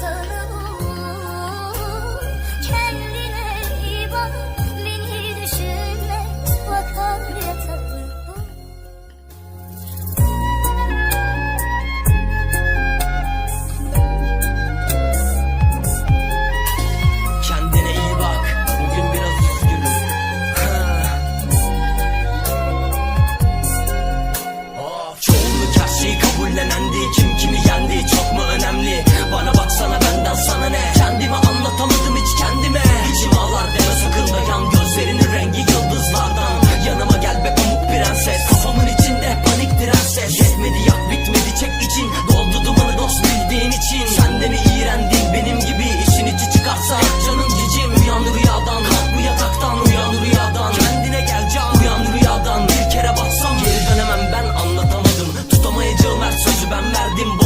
서서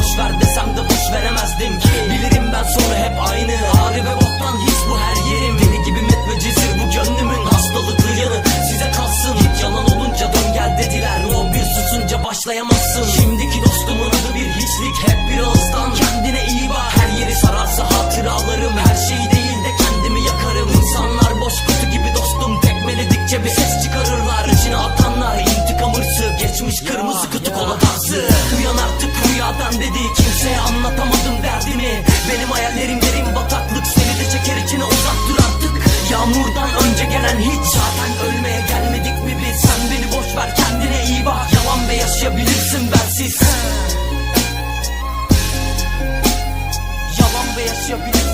boş ver desem de boş veremezdim Bilirim ben sonra hep aynı Ağrı ve boş. Yalan